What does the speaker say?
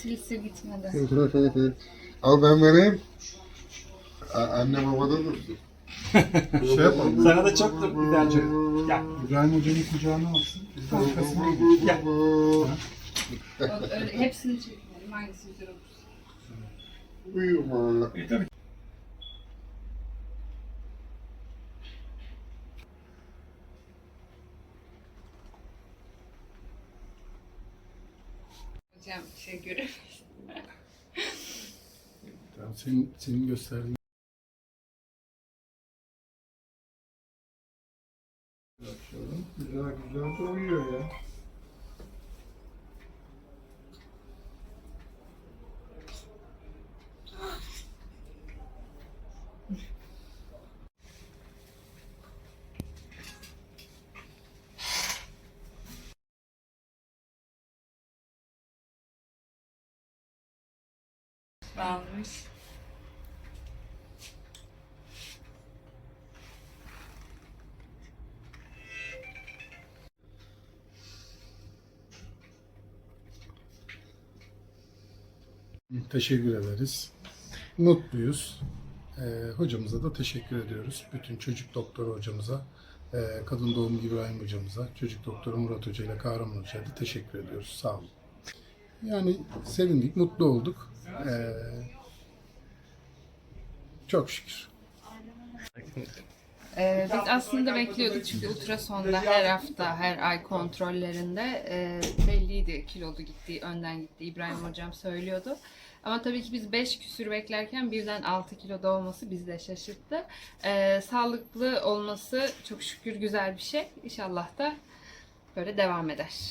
sil sil gitmedi. Al ben vereyim. A- anne babada dursun. Şey yapalım. Sana da çok da güzel çocuk. Gel. İbrahim Hoca'nın kucağına alsın. Biz de arkasına Gel. O- Öyle, hepsini çekmeyelim. Hangisi güzel. Uyuma. Hocam şey göremeyiz. Tamam, senin, senin gösterdiğin Güzel güzel de ya. Almış. Teşekkür ederiz. Mutluyuz. Ee, hocamıza da teşekkür ediyoruz. Bütün çocuk doktoru hocamıza, e, kadın doğum İbrahim hocamıza, çocuk doktoru Murat Hoca ile Kahraman Hoca'ya da teşekkür ediyoruz. Sağ olun. Yani sevindik, mutlu olduk. Ee, çok şükür. Ee, biz aslında bekliyorduk çünkü ultrasonda her hafta, her ay kontrollerinde e, belliydi kilolu gittiği, önden gittiği İbrahim Hocam söylüyordu. Ama tabii ki biz 5 küsür beklerken birden 6 kiloda olması bizi de şaşırttı. Ee, sağlıklı olması çok şükür güzel bir şey. İnşallah da böyle devam eder.